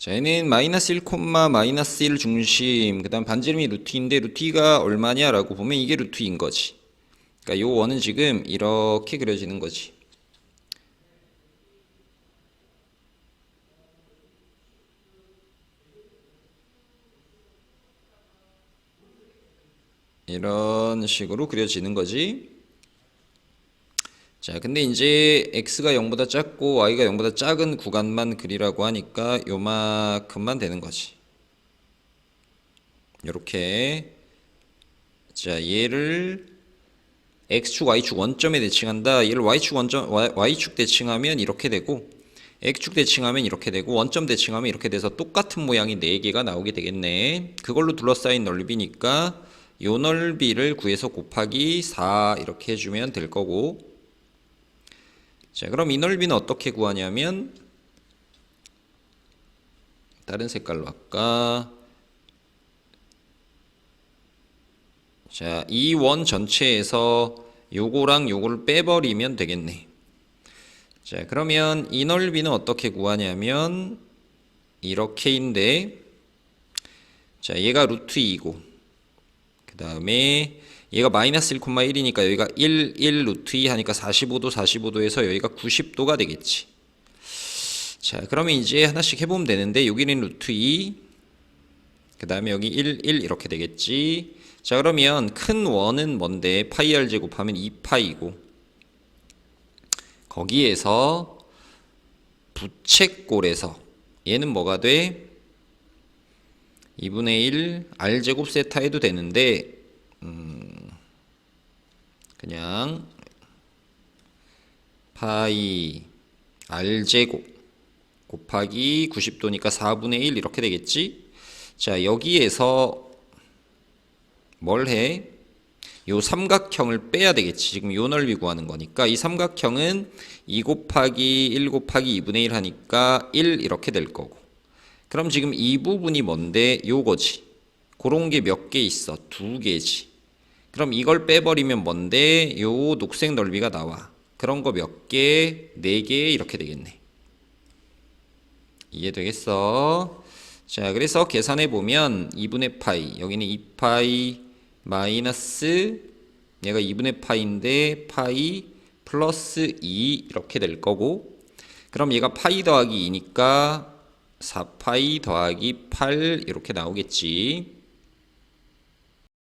자, 얘는 마이너스 1, 마이너스 1 중심, 그 다음 반지름이 루트 2인데 루트 2가 얼마냐라고 보면 이게 루트 2인 거지. 그러니까 요 원은 지금 이렇게 그려지는 거지. 이런 식으로 그려지는 거지. 자, 근데 이제 x가 0보다 작고 y가 0보다 작은 구간만 그리라고 하니까 요만큼만 되는 거지. 요렇게 자, 얘를 x축, y축 원점에 대칭한다. 얘를 y축 원점 y, y축 대칭하면 이렇게 되고 x축 대칭하면 이렇게 되고 원점 대칭하면 이렇게 돼서 똑같은 모양이 4개가 나오게 되겠네. 그걸로 둘러싸인 넓이니까 요 넓이를 구해서 곱하기 4 이렇게 해 주면 될 거고 자 그럼 이 넓이는 어떻게 구하냐면 다른 색깔로 할까? 자 이 원 전체에서 요거랑 요거를 빼버리면 되겠네. 자 그러면 이 넓이는 어떻게 구하냐면 이렇게인데 자 얘가 루트 2고 그 다음에 얘가 마이너스 1,1이니까 여기가 1, 1 루트 2 하니까 45도, 45도에서 여기가 90도가 되겠지. 자, 그러면 이제 하나씩 해보면 되는데 여기는 루트 2, 그 다음에 여기 1, 1 이렇게 되겠지. 자, 그러면 큰 원은 뭔데? 파이 r 제곱하면 2파이고 거기에서 부채꼴에서 얘는 뭐가 돼? 2분의 1 r제곱 세타 해도 되는데 음 그냥 파이 r제곱 곱하기 90도니까 4분의 1 이렇게 되겠지? 자 여기에서 뭘 해? 요 삼각형을 빼야 되겠지. 지금 요 넓이 구하는 거니까 이 삼각형은 2 곱하기 1 곱하기 2분의 1 하니까 1 이렇게 될 거고 그럼 지금 이 부분이 뭔데? 요거지. 그런 게 몇 개 있어? 두 개지. 그럼 이걸 빼버리면 뭔데? 요 녹색 넓이가 나와. 그런 거 몇 개? 네 개 이렇게 되겠네. 이해되겠어? 자, 그래서 계산해 보면 2분의 파이, 여기는 2파이 마이너스 얘가 2분의 파이인데 파이 플러스 2 이렇게 될 거고 그럼 얘가 파이 더하기 2니까 4파이 더하기 8 이렇게 나오겠지.